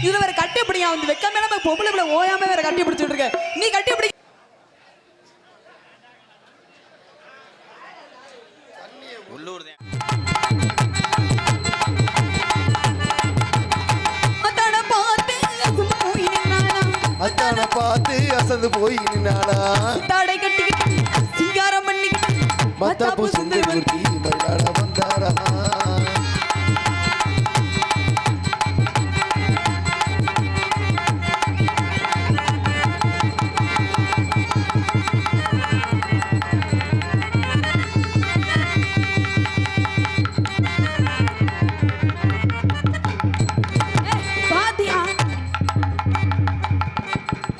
இதுல வேற கட்டி பிடிங்க வந்து வெக்கமே நம்ம பொம்பளை பிள்ளை ஓயாம வேற கட்டி பிடிச்சிட்டு இருக்க. நீ கட்டி பிடி உள்ளூர் பார்த்து அசந்து போய் நின்னானா தப்பு சிந்தை மூர்த்தி மயிலாட வந்தாரா?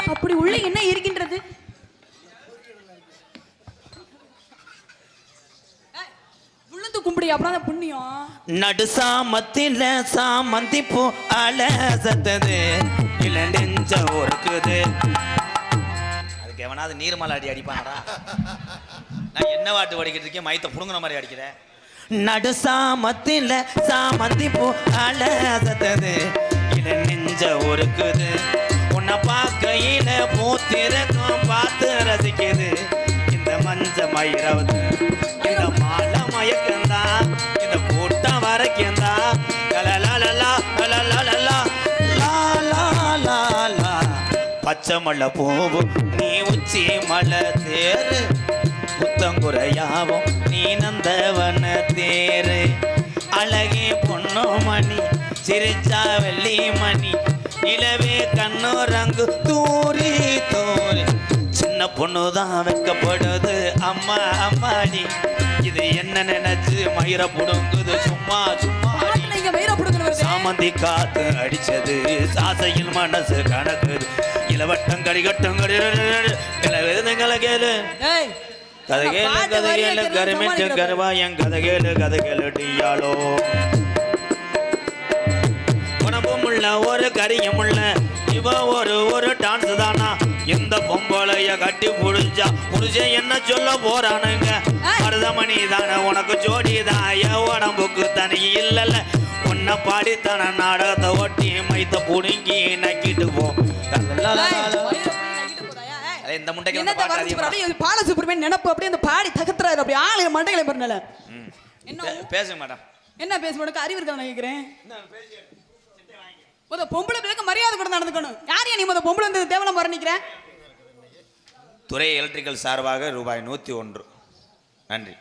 அப்படி உள்ள என்ன இருக்கு ஏய், விழுந்து கும்பிடி அப்புறம் தான் புண்ணியம். நடு சாமத்தில சாமந்தி பூ அலசத்தது இல்ல நெஞ்ச ஒருக்குது அதுக்கு எவனாவது நீர்மலை அடி அடிப்பானடா. நான் என்ன வாட்டு வடிக்கிட்டு இருக்கேன்? மயத்தை புடுங்குற மாதிரி அடிக்கிறேன் நடு சாமத்தில சாமந்தி பூ அலசத்தது இல்ல நெஞ்ச ஒருக்குது உன்னை பார்க்கையில பூத்திருக்கும் பார்த்து ரசிக்குது. இந்த மஞ்ச மயிரவது இந்த மாலை மயக்கம் கூட்டம் பச்சை மலை பூவும் நீ உச்சி மலை தேரு. புத்தங்குறையாவும் நீ நந்தவன தேரு. அழகே பொண்ணு மணி சிரிச்சா வெள்ளி மணி. நிலவே கண்ணுரங்கு தூரி தூரி. சின்ன பொண்ணு தான் வைக்கப்படுது அம்மா அம்மாடி. இது என்ன நினைச்சு மயிர புடுங்குது? சும்மா சும்மா சாமந்தி காத்து அடிச்சது. சாசையில் மனசு கணக்குது இளவட்டம் கடிகட்டம் கேளு கதை கேளு கதை கேளு கருமிட்டு கருவா என் கதை கேளு கதை கேளு டீயாலோ உணவும் உள்ள ஒரு கரியும் உள்ள இவ ஒரு ஒரு டான்ஸ் தானா? இந்த பொம்பளைய கட்டி புடிச்சா புடிச்ச என்ன சொல்ல போறானுங்க? மருதமணி தானே உனக்கு ஜோடி தான் என் உடம்புக்கு தனி இல்லல்ல உன்னை பாடித்தான நாடகத்தை ஒட்டி மைத்த புடுங்கி நக்கிட்டு போ. இந்த முட்டைக்கு? அப்படியே பாலசுப்ரமணியன் நினைப்பு அப்படியே அந்த பாடி தகத்துறாரு அப்படி ஆளு மண்டைகளை பண்ணல. என்ன பேசுங்க மேடம். என்ன பேச மாட்டேங்க அறிவு இருக்கா நான் கேட்கிறேன் முத பொம்பளை பிள்ளைக்கு மரியாதை கூட நடந்துக்கணும். யார் நீ முத பொம்பளை வந்து தேவலாம் வர துறை எலக்ட்ரிக்கல் சார்பாக ரூபாய் நூற்றி ஒன்று. நன்றி.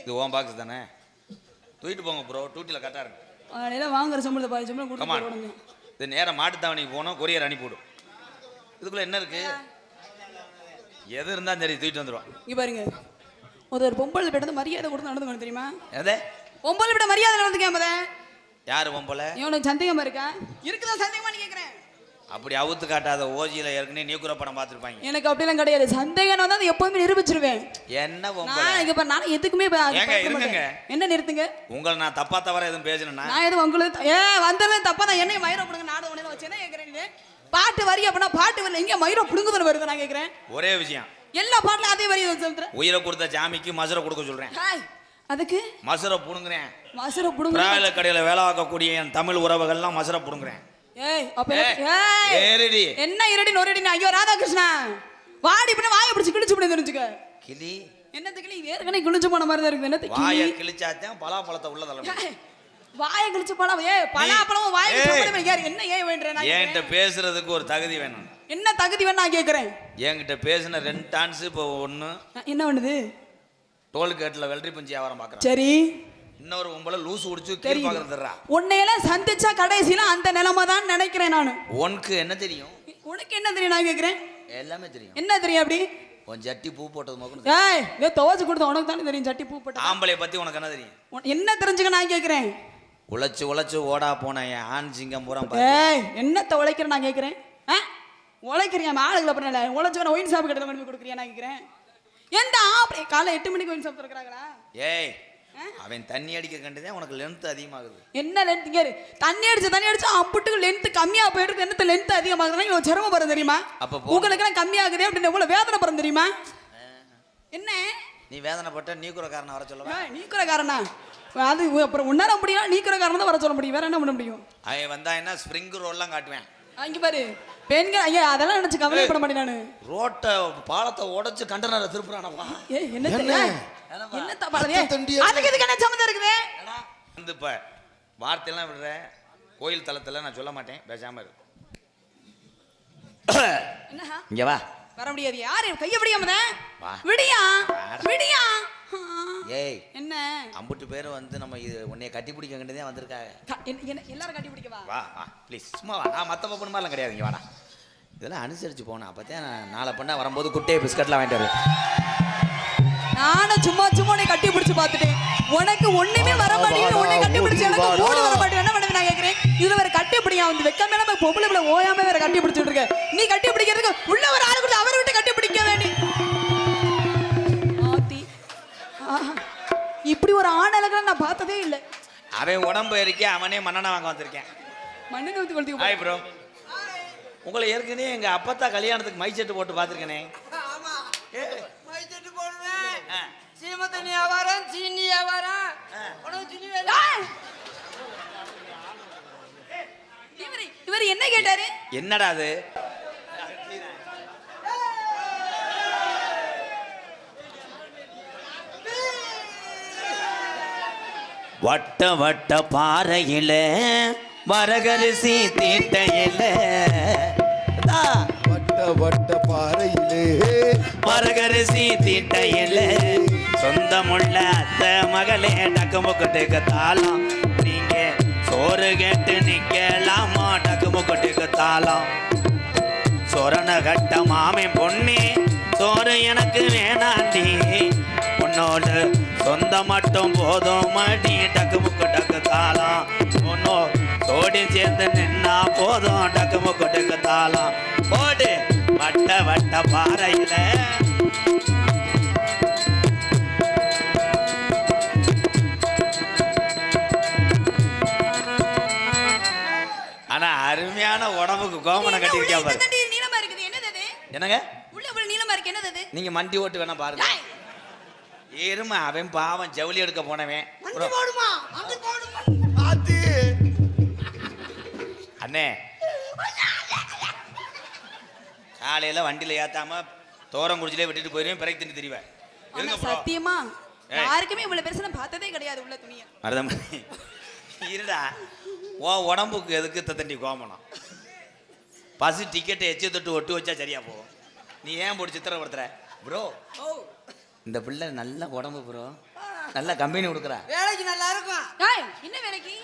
இது ஓம் பாக்ஸ் தானே? தூக்கிட்டு போங்க ப்ரோ டூட்டியில் கரெக்டாக இருக்கு. அதெல்லாம் வாங்குற சம்பளத்தை பாதி சம்பளம் போடுங்க. இது நேரம் மாட்டுத்தாவணிக்கு போனோம் கொரியர் அனுப்பிவிடும். இதுக்குள்ள என்ன இருக்கு? எது இருந்தாலும் சரி தூக்கிட்டு வந்துடுவான் இங்க பாருங்க. ஒரு பொம்பளை பிட்ட வந்து மரியாதை கொடுத்து நடந்துக்கணும் தெரியுமா? எதே? பொம்பளை பிட்ட மரியாதை நடந்துக்கேன் யார் பொம்பளை இவனுக்கு சந்தேகமா இருக்கா? இருக்குதா சந்தேகமா நீ கேக்குறேன். அப்படி அவுத்து காட்டாத ஓஜியில் ஏற்கனவே நியூக்குற படம் பார்த்துருப்பாங்க. எனக்கு அப்படிலாம் கிடையாது. சந்தேகம் வந்து அதை எப்பவுமே நிரூபிச்சிருவேன். என்ன நான் இங்க நான் எதுக்குமே. மாட்டேன். என்ன நிறுத்துங்க? உங்களை நான் தப்பா தவற எதுவும் பேசணும்னா நான் எதுவும் உங்களுக்கு ஏ வந்தது தப்பா தான். என்னைய மயிரை பிடுங்க நாடு உடனே வச்சு. என்ன கேட்குறேன் பாட்டு வரி அப்படின்னா பாட்டு வரல எங்க மயிரை பிடுங்குதுன்னு வருது நான் கேட்குறேன் ஒரே விஷயம். எல்லா பாட்டுல அதே வரி சொல்றேன். உயிரை கொடுத்த ஜாமிக்கு மசுரை கொடுக்க சொல்றேன். ஹாய். அதுக்கு? மசுரை புடுங்குறேன். மசுரை பிடுங்க பிராயில கடையில் வேலை பார்க்கக்கூடிய என் தமிழ் உறவுகள்லாம் மசுரை புடுங்குறேன். ஏய் அப்ப ஏய், ஏறிடி. என்ன இரடி நொரடி ஐயோ ராதாகிருஷ்ணா. வாடி பண்ண வாயை பிடிச்சு கிழிச்சு பண்ணி தெரிஞ்சுக்க கிளி. என்னத்துக்கு நீ ஏற்கனவே கிழிச்சு போன மாதிரி தான் இருக்குது. என்னத்துக்கு வாயை கிழிச்சாத்தான் பலாப்பழத்தை உள்ள தள்ள வாயை கிழிச்சு பழம் ஏ பலாப்பழம் வாயை யார் என்ன ஏன் வேண்டற நான் என்கிட்ட. பேசுறதுக்கு ஒரு தகுதி வேணும். என்ன தகுதி வேணும் நான் கேக்குறேன்? என்கிட்ட பேசின ரெண்டு டான்ஸ் இப்போ ஒன்று என்ன பண்ணுது டோல்கேட்டில் வெள்ளரி பஞ்சு வியாபாரம் பார்க்குறேன் சரி. இன்னொரு உங்களை லூஸ் குடிச்சு கீழ் தெரியுது. பார்க்குறதுறா உன்னையெல்லாம் சந்திச்சா கடைசியில அந்த நிலைமை தான் நினைக்கிறேன் நான். உனக்கு என்ன தெரியும்? உனக்கு என்ன தெரியும் நான் கேக்குறேன்? எல்லாமே தெரியும். என்ன தெரியும் அப்படி? உன் ஜட்டி பூ போட்டது மகன் ஏய் ஏ துவச்சு கொடுத்த உனக்கு தானே தெரியும் சட்டி பூ போட்ட ஆம்பளைய பத்தி உனக்கு என்ன தெரியும்? என்ன தெரிஞ்சுக்க நான் கேக்குறேன்? உழைச்சு உழைச்சு ஓடா போன என் ஆண் சிங்கம் பூரா ஏய் என்னத்த உழைக்கிற நான் கேக்குறேன்? ஆ? உழைக்கிறியா? ஆளுகளை பண்ணல உழைச்சவன ஒயின் ஷாப் கிட்ட கொண்டு போய் கொடுக்குறியா நான் கேக்குறேன்? எந்த ஆம்பளை காலை எட்டு மணிக்கு ஒயின் ஷாப் திறக்கிறாங்களா ஏய் அவன் தண்ணி அடிக்க கண்டுதான் உனக்கு லென்த் அதிகமாகுது. என்ன லென்த் இரு. தண்ணி அடிச்சு தண்ணி அடிச்சு அப்புட்டுக்கு லென்த் கம்மியா போயிட்டு என்னத்த லென்த் அதிகமாகுதுன்னா இவ்வளவு சிரமம் படம் தெரியுமா? அப்ப. உங்களுக்கு எல்லாம் கம்மியாகுது அப்படின்னு எவ்வளவு வேதனை படம் தெரியுமா என்ன? நீ வேதனைப்பட்ட நீ கூட காரணம் வர சொல்லவா? ஏய், நீக்குற காரணா அது அப்புறம் உன்னால முடியும் நீக்குற காரணம் தான் வர சொல்ல முடியும். வேற என்ன பண்ண முடியும்? அவன் வந்தா என்ன ஸ்ப்ரிங் ரோல்லாம் காட்டுவேன். அங்க பாரு. பெண்கள் ஐயா அதெல்லாம் நினைச்சு கவலைப்பட மாட்டேன் நானு. ரோட்டை பாலத்தை உடைச்சு கண்டனரை திருப்புறானப்பா ஏய் என்ன? என்ன? என்ன தப்பாளே? அதுக்கு இதுக்கு என்ன சம்மந்தம் இருக்குது? வந்து இப்ப வார்த்தையெல்லாம் விடுற. கோயில் தளத்துல நான் சொல்ல மாட்டேன். பேசாம இரு. என்னஹா? இங்க வா. வர முடியாது. யாரு? கைய விடியாம வா. விடியா? வாடா. விடியா. ஏய் என்ன? அம்புட்டு பேரும் வந்து நம்ம இது உன்னைய கட்டி பிடிக்க வேண்டியதே வந்திருக்காங்க எல்லாரும் கட்டி பிடிக்கவா வா. வா ப்ளீஸ் சும்மா வா. நான் மற்ற பொண்ணு மாதிரிலாம் கிடையாது இங்க வாடா. இதெல்லாம் அனுசரிச்சு போனேன் அப்போ நான் நாளை பண்ண வரும்போது குட்டையை பிஸ்கட்லாம் வாங்கிட்டு வருவேன். நானும் சும்மா சும்மா உன்னை கட்டி பிடிச்சு பார்த்துட்டேன். உனக்கு ஒண்ணுமே வர மாட்டேங்குது. உன்னை கட்டி பிடிச்சு எனக்கு மூணு வர மாட்டேங்குது. என்ன பண்ணுவேன் நான் கேட்கிறேன் இதுல வேற கட்டி பிடியா வந்து வெக்கமே நம்ம பொம்பளை பிள்ளை ஓயாம வேற கட்டி பிடிச்சிட்டு இருக்க. நீ கட்டி பிடிக்கிறதுக்கு உள்ள ஒரு ஆளு கூட அவரை இப்படி ஒரு ஆணழகை நான் பார்த்ததே இல்லை. அவன் உடம்பு இருக்கே அவனே மன்னனை வாங்க வந்திருக்கேன். மண்ணுக்கு ஊத்தி கொளுத்தி ஹாய் ப்ரோ உங்களை ஏற்கனவே எங்க அப்பத்தா கல்யாணத்துக்கு மை செட்டு போட்டு பார்த்துருக்கேனே. ஆமா. மைசெட்டு போடுவேன் ஆ. சீம தண்ணி வியாபாரம் சீனி வியாபாரம் உனக்கு சீனி வேணும். ஏய்! இவரு இவர் என்ன கேட்டாரு? என்னடா அது? வட்ட வட்ட பாறையில வரகரிசி தீட்டையில. வட்ட வட்ட பாறையிலே. மரகரிசி தீட்டையில. சொந்தமுள்ள அத்தை மகளே டக்குமுக்கட்டுக்கு தாளம் நீங்க சோறு கேட்டு நிக்கலாமா டக்குமுக்கட்டுக்கு தாளம் சொரண கட்ட மாமே பொண்ணே சோறு எனக்கு வேணாண்டி. உன்னோடு சொந்த மட்டும் போதும். மாட்டி டக்குமுக்கு டக்கு தாளம். உன்னோ சோடி சேர்ந்து நின்னா போதும். டக்குமுக்கு டக்கு தாளம். போடு வட்ட வட்ட பாறையில. ஆனா அருமையான உடம்புக்கு கோமணம் கட்டியிருக்கா பாரு. என்னங்க? உள்ள இவ்வளவு நீளமா இருக்கு. என்னது அது? நீங்க மண்டி ஓட்டு வேணா பாருங்க! எருமை அவன் பாவம் ஜவுளி எடுக்க போனவன். ஆத்தி அண்ணே. காலையில வண்டியில ஏத்தாம தோரம் குடிச்சிலே விட்டுட்டு போயிருவேன் பிறகு தின்னு திரிவேன். சத்தியமா. யாருக்குமே இவ்வளவு பெருசு நான் பார்த்ததே கிடையாது உள்ள துணிய. மருதமணி இருடா. உன் உடம்புக்கு எதுக்கு தண்டி கோமணம்? பஸ் டிக்கெட்டை எச்சு தொட்டு ஒட்டு வச்சா சரியா போகும். நீ ஏன் போட்டு சித்திரப்படுத்துற ப்ரோ இந்த பிள்ளை நல்ல உடம்பு ப்ரோ நல்ல கம்பெனி கொடுக்குறா. வேலைக்கு நல்லா இருக்கும் ஏய் என்ன வேலைக்கு?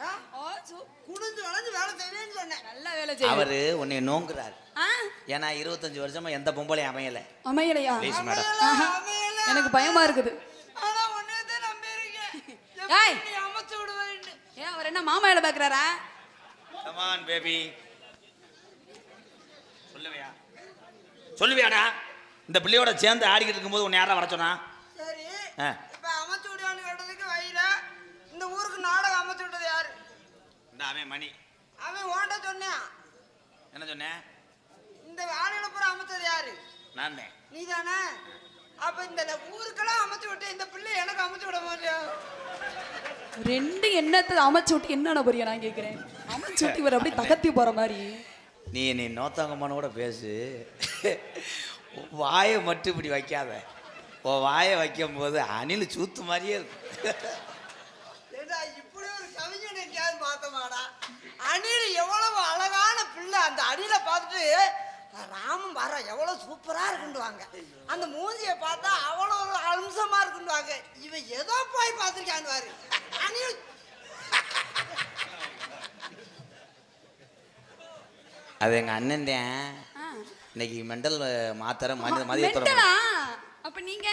ஆ? ஓ சு- குனிஞ்சு வளைஞ்சு வேலை செய்வேன்னு சொன்னேன். நல்ல வேலை செய்யும் அவரு உன்னை நோங்குறாரு. ஆ? ஏன்னா இருபத்தஞ்சு வருஷமா எந்த பொம்பளையும் அமையல. அமையலையா? ப்ளீஸ் மேடம் ஆஹா. அமையல. எனக்கு பயமா இருக்குது. ஆனா உன்னே தான் நம்பியிருக்கேன். ஏய். எப்படி நீ அமைச்சு விடுவேன்னு. ஏன் அவர் என்ன மாமா வேலை பாக்குறாரா கமான் பேபி சொல்லுவியா? சொல்லுவியாடா? இந்த பிள்ளையோட சேர்ந்து ஆடிக்கிட்டு இருக்கும்போது உன்னை யாரா வர சொன்னா? சரி. இப்ப அமைச்சு விடுவான்னு கேட்டதுக்கு வயிற இந்த ஊருக்கு நாடகம் அமைச்சு விட்டது யாரு? இந்த அவன் மணி. அவன் ஓண்ட சொன்னான். என்ன சொன்னேன் இந்த வாழையில பூரா அமைச்சது யாரு? நான் தான். நீ தானே அப்ப இந்த ஊருக்கெல்லாம் அமைச்சு விட்டு இந்த பிள்ளை எனக்கு அமைச்சு விட மாட்டியா? ரெண்டு எண்ணத்தை அமைச்சு விட்டு என்னென்ன புரிய நான் கேக்குறேன். அமைச்சு விட்டு இவர் அப்படியே தகத்தி போற மாதிரி. நீ நீ நோத்தாங்கம்மானோட பேசு. வாயை மட்டும் இப்படி வைக்காத. உன் வாயை வைக்கும் போது அணில் சூத்து மாதிரியே இருக்கும். இப்படி ஒரு கவிஞன் எங்கேயாவது பார்த்தமாடா? அணில் எவ்வளவு அழகான பிள்ளை. அந்த அணில பார்த்துட்டு ராமன் வர எவ்வளவு சூப்பரா இருக்குண்டுவாங்க அந்த மூஞ்சியை பார்த்தா அவ்வளோ ஒரு அம்சமா இருக்குண்டுவாங்க இவன் ஏதோ போய் பார்த்துருக்கான்னு பாரு அணில் அது எங்க அண்ணன் தான். இன்னைக்கு மெண்டல் மாத்திர மனித மதிய மெண்டலா? அப்ப நீங்க?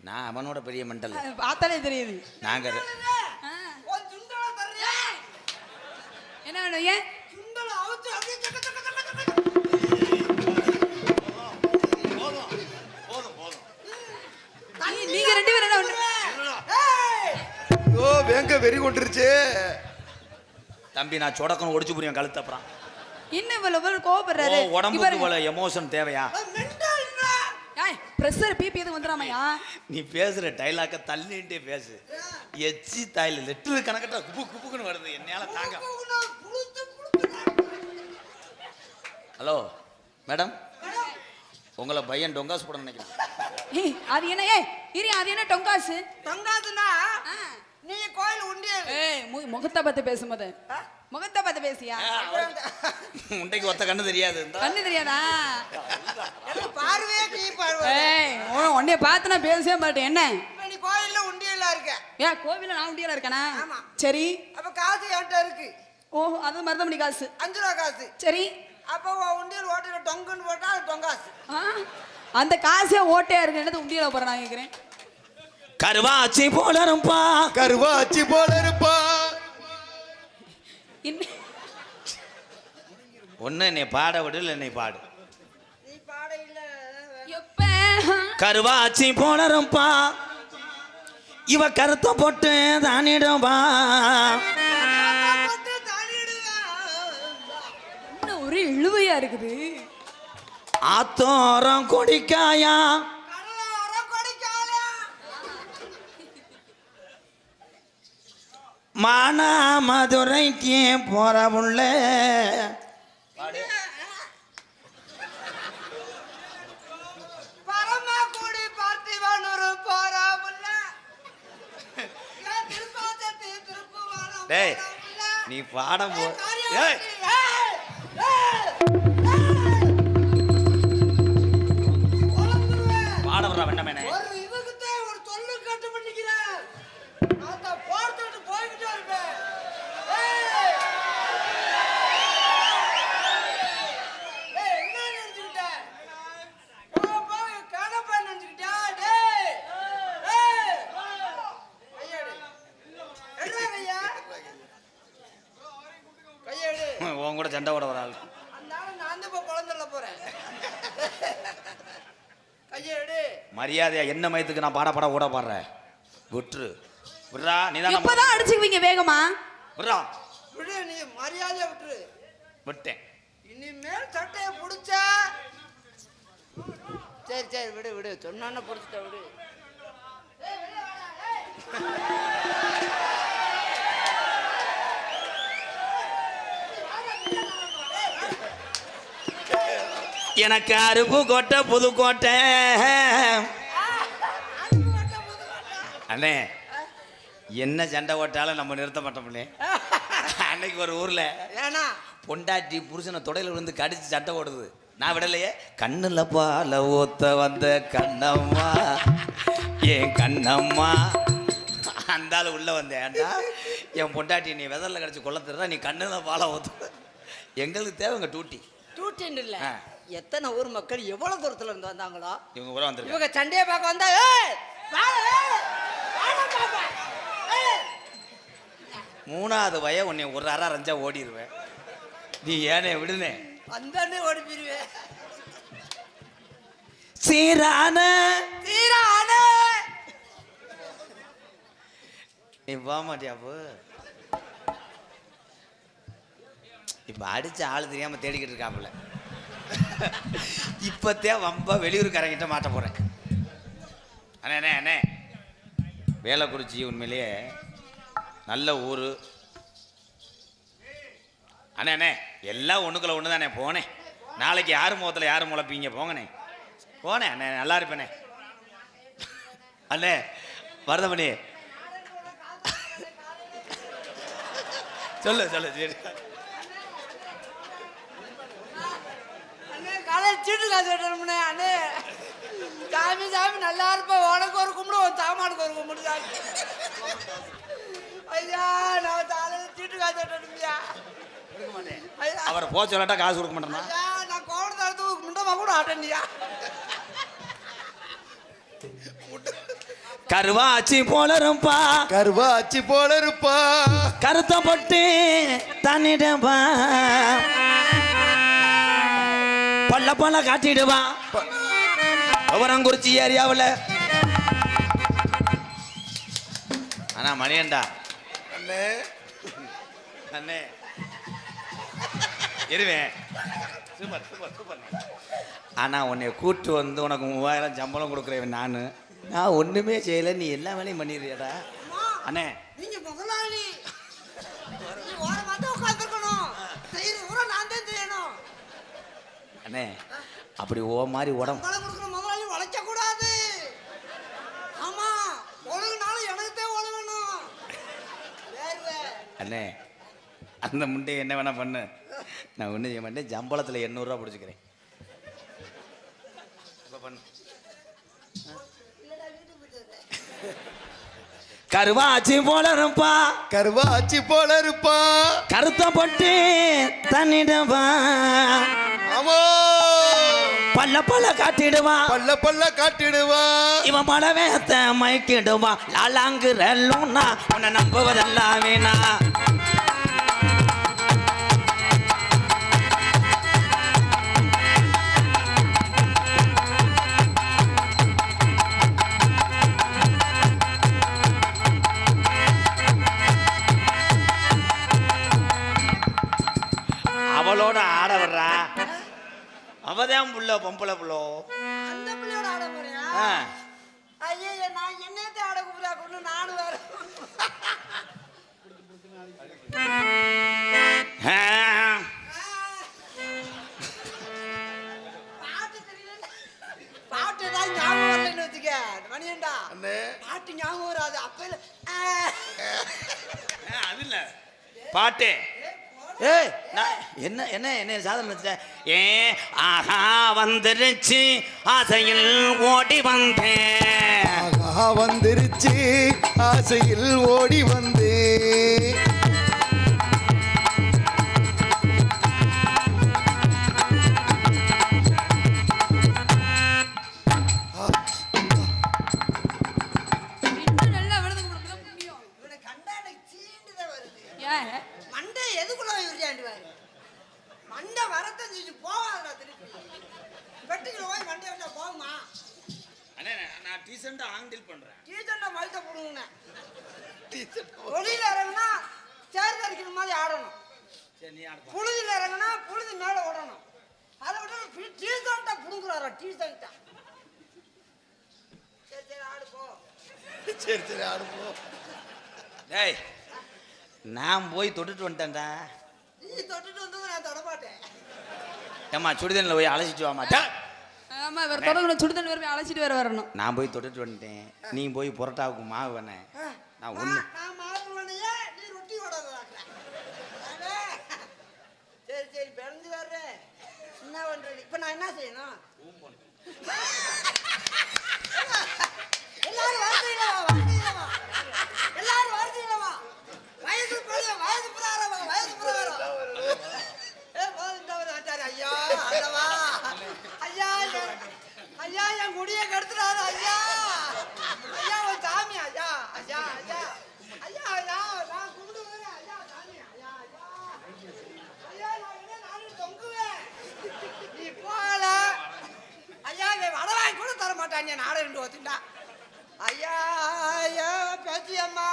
நான் அவனோட பெரிய மெண்டல். பார்த்தாலே தெரியுது. நாங்க என்ன வேணும் ஏன்? நீங்க ரெண்டு பேரும் என்ன பண்ற- ஏய்! வெறி கொண்டுருச்சு. தம்பி நான் சொடக்கணும் ஒடிச்சு புரியும் கழுத்து அப்புறம். இன்னும் இவ்வளவு இவ்வளவு கோவப்படுறாரு. உடம்புக்கு போல எமோஷன் தேவையா? பிரஷர் பிபி எதுவும் வந்துடாமையா? நீ பேசுற டைலாக்க தள்ளிட்டே பேசு. எச்சி தாயில லெட்டர் கணக்கட்ட குப்பு குப்புக்குன்னு வருது. என்னால தாங்க ஹலோ மேடம் உங்களை பையன் டொங்காஸ் போட நினைக்கிறேன். ஏய் அது என்ன ஏய் இரு அது என்ன டொங்காசு? தங்காதுன்னா ஆ. நீ கோயில் உண்டியல். ஏய் முகத்தை பார்த்து பேசும்போது. முகத்தை பார்த்து பேசியா? உண்டைக்கு ஒத்த கண்ணு தெரியாது. கண்ணு தெரியாதா? பார்வையே கீ பார்வை. உன்னைய பார்த்து நான் பேசவே மாட்டேன். என்ன? நீ கோயில்ல உண்டியல்ல இருக்க. ஏன் கோவில நான் உண்டியல இருக்கேனா? ஆமா. சரி. அப்ப காசு என்கிட்ட இருக்கு. ஓ அது மருதமணி காசு. அஞ்சு ரூபா காசு. சரி. அப்போ உண்டியல் ஓட்டில டொங்குன்னு போட்டா அது டொங்காசு. ஆ, அந்த காசே ஓட்டையா இருக்கு. என்னது உண்டியல போற நான் கேக்குறேன்? கருவாச்சி போல இருப்பா. கருவாச்சி போல இருப்பா. ஒண்ணு என்னை பாட விடு இல்லை என்னை பாடு. நீ பாட இல்ல எப்ப? கருவாச்சி போல இருப்பா இவ கருத்த போட்டு தானிடும்பா. ஒரே இழுவையா இருக்குது. ஆத்தோரம் கொடிக்காயா. மானா மதுரைக்கு போற திருப்புவனம் டேய். நீ பாடம் போ. ஏய், என்ன மயத்துக்கு நான் பாட பாட கூட பாடுறேன்? விட்டுரு. விட்றா நீ தான் எப்பதான் அடிச்சுக்குவீங்க வேகமா. விட்றா. விடு நீ மரியாதையா விட்டுரு. விட்டேன். இனிமேல் சட்டையை பிடிச்ச. சரி சரி விடு விடு. சொன்னான பிடிச்சிட்ட விடு. எனக்கு அருப்பு கோட்டை புதுக்கோட்டை அண்ணே என்ன சண்டை ஓட்டாலும் நம்ம நிறுத்த மாட்டோம்னே அன்னைக்கு ஒரு ஊர்ல ஏன்னா? பொண்டாட்டி புருஷனை தொடையில விழுந்து கடிச்சு சண்டை ஓடுது நான் விடலையே? கண்ணுல பால ஊத்த வந்த கண்ணம்மா என் கண்ணம்மா. அந்த ஆளு உள்ள வந்தேன். ஏன்டா என் பொண்டாட்டி நீ வெதர்ல கடிச்சு கொல்ல தர்றா நீ கண்ணுல பால ஊத்த. எங்களுக்கு தேவைங்க டூட்டி டூட்டின் இல்ல. எத்தனை ஊர் மக்கள் எவ்வளவு தூரத்துல இருந்து வந்தாங்களோ? இவங்க கூட வந்துருக்காங்க. இவங்க சண்டையை பார்க்க வந்தா ஏய் வாடா, ஏய், வாடா பாப்பா. ஏய். மூணாவது வய உன்னை ஒரு அரை அரைஞ்சா ஓடிடுவேன் நீ ஏனே விடுனே. வந்தானே ஓடி போயிருவேன் சீரான. தீரானே நீ போக மாட்டியா அப்போ இப்ப அடிச்ச ஆள் தெரியாம தேடிக்கிட்டு இருக்காப்புல. இப்பத்தே வம்பா வெளியூருக்காரங்கிட்ட மாட்ட போறேன். அண்ணே அண்ணே அண்ணே. வேலைக்குறிச்சி உண்மையிலேயே நல்ல ஊர். அண்ணே அண்ணே எல்லாம் ஒன்றுக்குள்ள ஒன்று தானே போனேன் நாளைக்கு யார் முகத்தில் யார் முளைப்பீங்க? போங்கண்ணே. போனேன் அண்ணே நல்லா இருப்பேனே. அண்ணே வரதமணி. சொல்லு சொல்லு சரி. அண்ணே காலையில் சீட்டு காசு அண்ணே. சாமி சாமி நல்லா இருப்ப உனக்கு ஒரு கும்பிடு உன் சாமானுக்கு ஒரு கும்பிடு சாமி. ஐயா நான் சீட்டு காசு கட்டணும்யா ஐயா. அவரை போக சொல்லாட்டா காசு கொடுக்க மாட்டேன்னா? ஐயா நான் கோவணத்தை எடுத்து முண்டமா கூட ஆட்டணியா கருவாச்சி போல இருப்பா. கருவாச்சி போல இருப்பா. கருத்த பொட்டு தன்னிடப்பா பல்ல பல்ல காட்டிடுவா. அவரங்குறிச்சி ஏரியாவில். ஆனா மணியண்டா அண்ணே. அண்ணே. இருவேன் சூப்பர் சூப்பர் சூப்பர். ஆனா உன்னை கூட்டு வந்து உனக்கு மூவாயிரம் சம்பளம் கொடுக்குறேன் நான். நான் ஒண்ணுமே செய்யல. நீ எல்லா வேலையும் பண்ணிடுறியாடா. அண்ணே. நீங்க முதலாளி அண்ணே அப்படி ஓ மாதிரி உடம்பு உங்களை கொடுக்குற முதலாளி உழைக்க கூடாது ஆமா ஒழுகுனாலும் எனக்கு தான் ஒழுகணும் வேர்வை அண்ணே அந்த முண்டையை என்ன வேணா பண்ணு. நான் ஒன்றும் செய்ய மாட்டேன். சம்பளத்தில் எண்ணூறுரூவா பிடிச்சிக்கிறேன். இப்போ பண்ணு. கருவாச்சி போல இருப்பா. கருவாச்சி போல இருப்பா. கருத்த பொட்டி தன்னிடுவா. ஆமா. பல்ல பல்ல காட்டிடுவா. பல்ல பல்ல காட்டிடுவா. இவன் மடவேத்த மயக்கிடுவா லாலாங்குறல்லும்னா உன்னை நம்புவதெல்லாம் வேணா. அவளோட ஆட வர்றா? அவதான் புள்ள பொம்பளை புள்ளோ. அந்த பிள்ளையோட ஆட போறியா. ஐயே நான் என்னத்தை ஆட கூப்பிடா கொண்டு நானும் வேற. பாட்டு தெரியல பாட்டு தான் ஞாபகம் வரலன்னு வச்சுக்க. மணியண்டா. அண்ணே. பாட்டு ஞாபகம் வராது. அப்ப அது இல்ல. பாட்டு. ஏய் நான் என்ன என்ன என்ன சாதனை வச்சேன் ஏ ஆஹா வந்துருச்சு. ஆசையில் ஓடி வந்தேன். ஆஹா வந்துருச்சு. ஆசையில் ஓடி வந்து தொட்டுட்டு வந்துட்டேன்டா. நீ தொட்டுட்டு வந்தது நான் தொட மாட்டேன் ஏம்மா சுடிதனில் போய் அழைச்சிட்டு வாமா டா. ஆமா இவர் தொடங்கணும் சுடுதண்ணி வேற போய் அழைச்சிட்டு வேற வரணும். நான் போய் தொட்டுட்டு வந்துட்டேன். நீ போய் புரோட்டாவுக்கு மாவு வேணேன் நான் ஒன்று நான் நான் மாவு வேணையே நீ ரொட்டி ஓடாத சரி சரி பிறந்து வர்றேன் என்ன பண்றது இப்போ நான் என்ன செய்யணும் எல்லாரும் வரிசையில வா, வரிசையில வா. எல்லாரும் வரிசையில வா. வயசு பிள்ளை, வயசு பிள்ளார வா, வயசு பிள்ளார வா. ஏ, போதுண்டவர் ஆச்சாரி, ஐயா, ஆண்டவா. ஐயா, என்- ஐயா, என் முடியை கெடுத்துடாத, ஐயா. ஐயா, உன் சாமி, ஐயா, ஐயா, ஐயா. ஐயா, ஐயா, நான் கும்பிடுவேன், ஐயா, சாமி, ஐயா, ஐயா. ஐயா, நான் என்ன நானும் தொங்குவேன். நீ போகல. ஐயா, இவன் வடை வாங்கி கூட தர மாட்டாங்க நாடை ரெண்டு ஒத்துண்டா ஐயா ஐயா பேச்சு அம்மா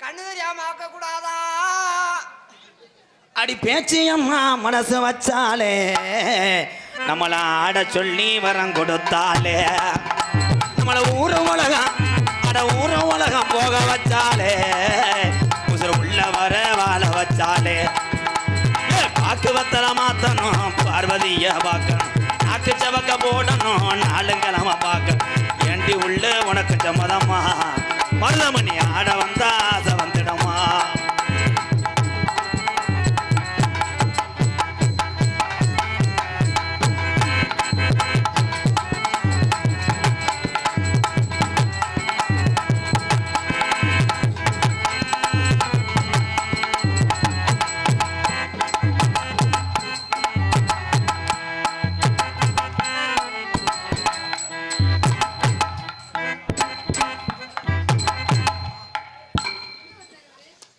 கண்ணு தெரியாம ஆக்க கூடாதா அடி பேச்சியம்மா மனசு வச்சாலே நம்மள ஆட சொல்லி வரம் கொடுத்தாலே. நம்மள ஊரு உலகம் அட ஊரு உலகம் போக வச்சாலே. உசுறு உள்ள வர வாழ வச்சாலே. பாக்கு வத்தல மாத்தணும் பார்வதிய பார்க்கணும். நாக்கு சவக்க போடணும் நாளுங்கிழமை பார்க்கணும். ஏண்டி உள்ள உனக்கு சம்மதம்மா மருதமணி ஆட வந்தா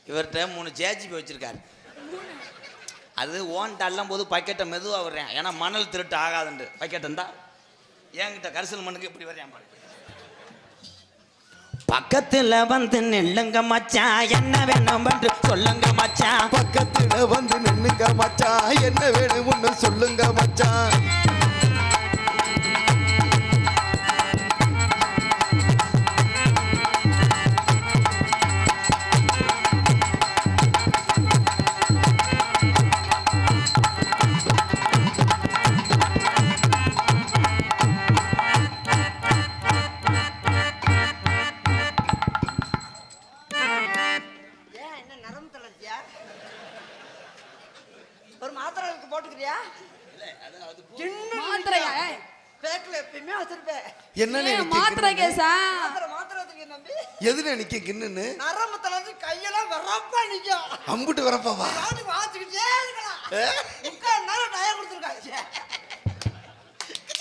இவர்கிட்ட மூணு ஜேஜிபி வச்சிருக்காரு. அது ஓன் தள்ளும் போது பக்கெட்டை மெதுவாக வர்றேன் ஏன்னா மணல் திருட்டு ஆகாதுண்டு பக்கெட் இருந்தா என்கிட்ட கரிசல் மண்ணுக்கு இப்படி வர்றேன் பாரு. பக்கத்துல வந்து நில்லுங்க மச்சான் என்ன வேணும் என்று சொல்லுங்க மச்சான் பக்கத்துல வந்து நின்னுங்க மச்சான் என்ன வேணும்னு சொல்லுங்க மச்சான் எப்பயுமே வச்சிருப்பேன். நிக்க மாத்திரை தம்பி. எதுல நிக்க கிண்ணுன்னு? நரம்பு தளர்ச்சி கையெல்லாம் வரப்பா நிற்கும் அம்புட்டு வரப்பாவா? வாசிக்கிட்டே இருக்கலாம்? முக்கால் நேரம் டயம் கொடுத்துருக்காங்க.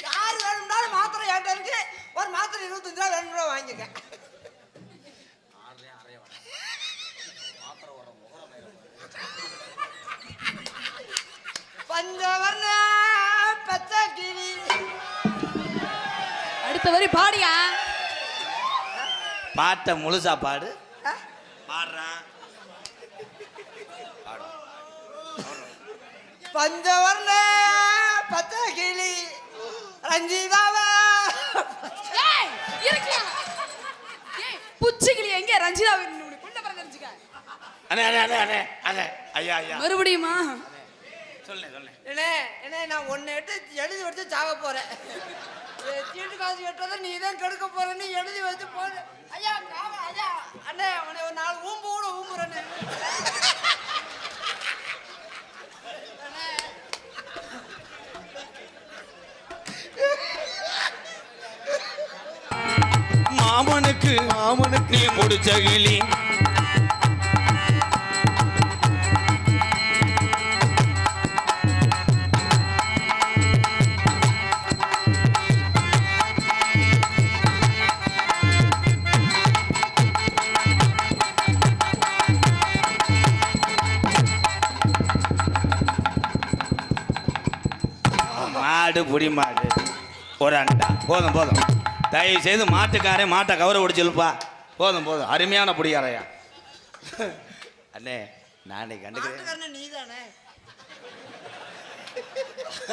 யார் வேணும்னாலும் மாத்திரை ஏன்ட்ட இருக்கு. ஒரு மாத்திரை இருபத்தஞ்சு ரூபா ரெண்டு ரூபா வாங்கிக்க பஞ்சவர்ண பச்சை கிளி அடுத்த வரி பாடியா? பாட்டை முழுசா பாடு. பாடுறான் பஞ்சவர்ண பச்சை கிளி ரஞ்சிதாவா. ஏய் இருக்கியா? ஏய் புச்சிக்கிளி எங்க? ரஞ்சிதா பிறகு தெரிஞ்சுக்க. அண்ணே அண்ணே அண்ணே அண்ணே ஐயா ஐயா. மறுபடியுமா? சொல்லுங்க சொல்லுங்க என்ன என்ன நான் ஒன்னு எடுத்து எழுதி வச்சு சாக போறேன். சீட்டு காசு கட்டுறதை நீ தான் கெடுக்க போறேன்னு எழுதி வச்சு போடு. ஐயா காவா ஐயா. அண்ணே அவனை ஒரு நாலு ஊம்பு கூட ஊம்புறேன்னு. அண்ணே, மாமனுக்கு மாமனுக்கு நீ முடிச்ச கிளி. மாடு புடி மாடு. ஒரு அண்டா. போதும் போதும். தயவு செய்து மாட்டுக்காரன் மாட்டை கவர ஒடிச்சுப்பா போதும் போதும். அருமையான புடிக்காரையா அண்ணே நானே கண்டுக்கிறேன். நீதானே?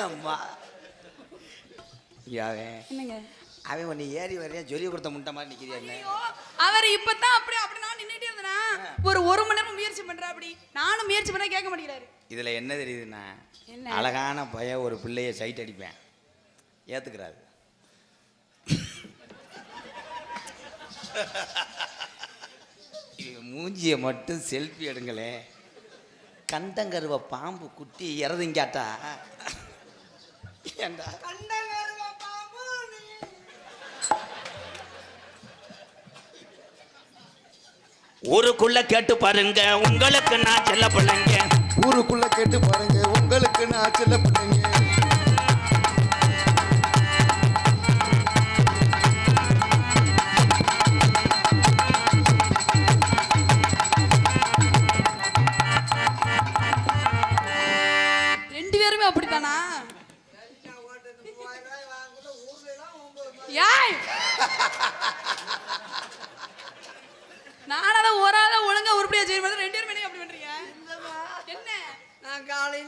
அம்மா. அவன். உன்னை ஏறி வரையா சொல்லி கொடுத்த முட்டை மாதிரி ஐயோ, அவர் இப்பதான் அப்படி அப்படி நான் நின்னுட்டே இருந்தேனா? ஒரு ஒரு மணி நேரம் முயற்சி பண்றா அப்படி நானும் முயற்சி பண்ண கேட்க மாட்டேங்கிறாரு. இதில் என்ன தெரியுதுண்ணா என்ன? அழகான பையன் ஒரு பிள்ளைய சைட் அடிப்பேன். ஏற்றுக்கிறாரு மூஞ்சியை மட்டும் செல்ஃபி எடுங்களே. கண்டங்கருவ பாம்பு குட்டி இறதுங்காட்டா ஏண்டா? ஊருக்குள்ள கேட்டு பாருங்க உங்களுக்கு நான் செல்ல பிள்ளைங்க. ஊருக்குள்ள கேட்டு பாருங்க. உங்களுக்கு நான் செல்ல பிள்ளைங்க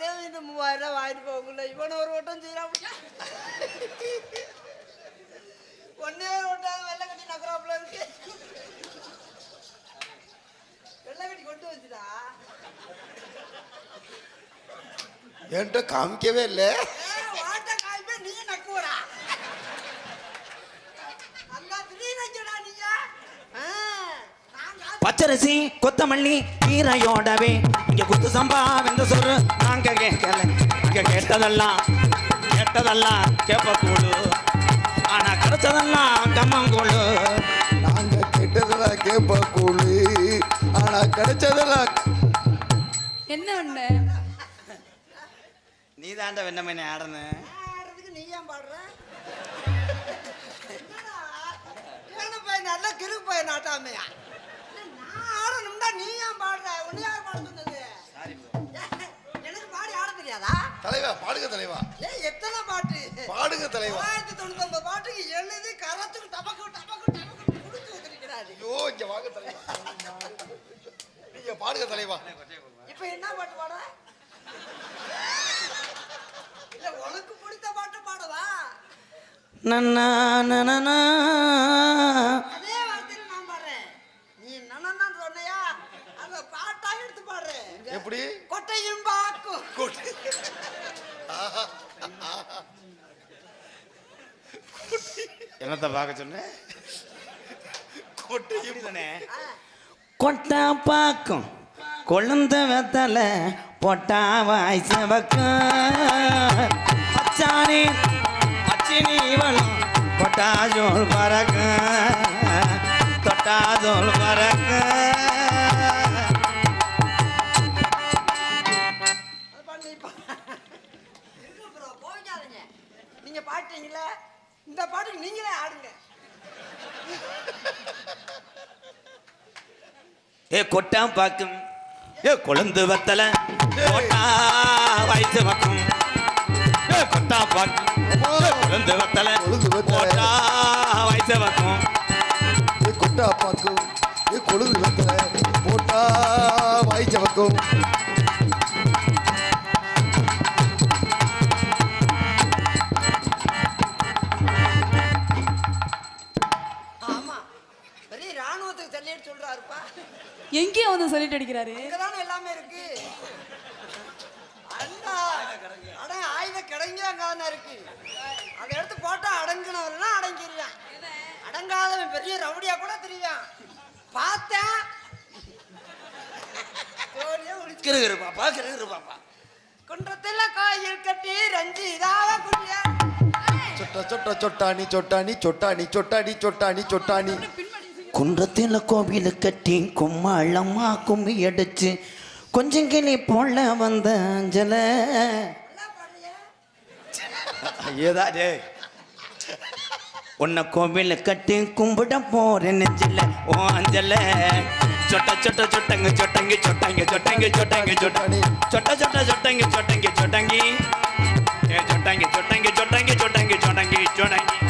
காலையில இந்த மூவாயிரம் ரூபாய் வாங்கிட்டு போகல இவன் ஒரு ஓட்டம் செய்யறான் ஒன்னே ஒரு ஓட்டம் வெள்ளை கட்டி நகராப்புல இருக்கு. வெள்ளை கட்டி கொண்டு வச்சுடா என்கிட்ட காமிக்கவே இல்லை. பச்சரிசி கொத்தமல்லி கீரையோடவே. இங்க குத்து சம்பா வெந்த சொரு. நாங்க கேட்கல இங்க கேட்டதெல்லாம் கேட்டதெல்லாம் கேப்பக்கூடு ஆனா கிடைச்சதெல்லாம் கம்மங்கூழு. நாங்க கெட்டதெல்லாம் கேப்ப கூழு ஆனா கிடைச்சதெல்லாம் என்ன பண்ண நீ தாண்ட வெண்ணமேனே ஆடுறதுக்கு நீ ஏன் பாடுற நல்ல கிறுக்கு நாட்டாமையா? நான் ஆடணும்டா நீ ஏன் பாடுற. உன்னை யார் பாட சொன்னது? தெரியாதா தலைவா பாடுங்க தலைவா. ஏய் எத்தனை பாட்டு? பாடுங்க தலைவா. தொள்ளாயிரத்தி தொண்ணூத்தொன்பது பாட்டுக்கு எழுதி கரத்துக்கு டபக்கு டபக்கு டபக்கு வச்சிருக்கிறாரு ஐயோ இங்க வாங்க தலைவா. நீங்க பாடுங்க தலைவா. இப்ப என்ன பாட்டு பாட? இல்ல உனக்கு பிடித்த பாட்டு பாடவா? நன்னா நனனா அதே வார்த்தையில நான் பாடுறேன் நீ நன்னா சொன்னையா அந்த பாட்டா எடுத்து பாடுறேன் எப்படி கொட்டையும் பாக்கும் கொட்டை. என்னத்த பார்க்க சொன்னேன் கொட்டையும் தானே கொட்டா பாக்கும். கொழுந்த வெத்தல பொட்டா வாய் செவக்கும். அச்சானே அச்சினி வளம் பொட்டா ஜோல் பறக்க தொட்டா ஜோல் பறக்க நீங்க பாட்டீங்களே இந்த பாட்டுக்கு நீங்களே ஆடுங்க. ஏ கொட்டா பாக்கும் ஏ கொழுந்து வெத்தல. பொட்டா வாய் செவக்கும் ஏ கொட்டா பாக்கும் ஏ கொழுந்து வெத்தல. கொழுந்து வெத்தல. பொட்டா வாய் செவக்கும் ஏ கொட்டா பாக்கும் சொல்லிட்டு அடிக்கிறாரு. இங்கதானே எல்லாமே இருக்கு. அண்ணா அட ஆயுத கிடங்க அங்கதானே இருக்கு. அதை எடுத்து போட்டா அடங்குனவனா அடங்கிடுவான். அடங்காதவன் பெரிய ரவுடியா கூட தெரியும் பார்த்தேன். கிருகிரு பாப்பா கிருகிரு பாப்பா. குன்றத்துல கோயில் கட்டி ரஞ்சி இதாவ குடியா சொட்ட சொட்ட சொட்டாணி சொட்டாணி சொட்டாணி சொட்டாணி சொட்டாணி சொட்டாணி. குன்றத்தில் கோவில் கட்டி கும்மாளம்மா கும்மி அடிச்சு கொஞ்சம் கிளி போல வந்த அஞ்சல. ஐயோதா டே உன்னை கோவில் கட்டி கும்பிட போற நெஞ்சில ஓ அஞ்சல. சொட்ட சொட்ட சொட்டங்க சொட்டங்க சொட்டங்க சொட்டங்க சொட்டங்க சொட்டங்க. சொட்ட சொட்ட சொட்டங்க சொட்டங்க சொட்டங்கி. ஏ சொட்டங்க சொட்டங்க சொட்டங்க சொட்டங்க சொட்டங்க சொட்டங்கி.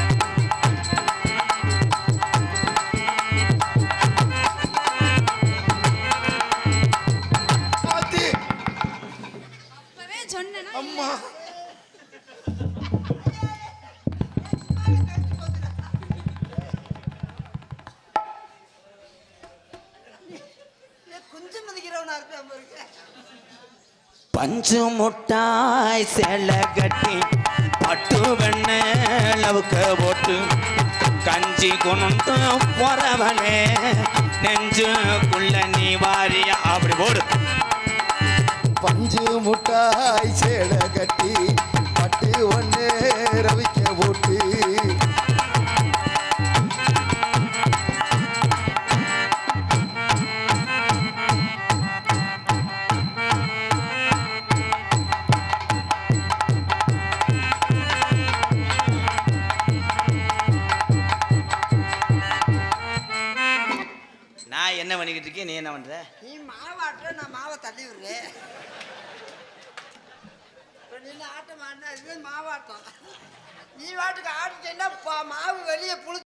பஞ்சு முட்டாய் சேலை கட்டி பட்டு வெண்ணவுக்க போட்டு கஞ்சி கொண்டு போறவனே நெஞ்சுக்குள்ள நீ வாரியா? அப்படி போடு. பஞ்சு முட்டாய் சேலை கட்டி பட்டு ஒன்று ரவிக்க போட்டு நீ என்ன பண்ற? நீ மாவாட்டுற நான் மாவை தள்ளி விடுறேன். நின்று ஆட்டம் ஆடினா இதுவே மாவாட்டம். நீ வாட்டுக்கு ஆடிட்டேன்னா மாவு வெளியே புழு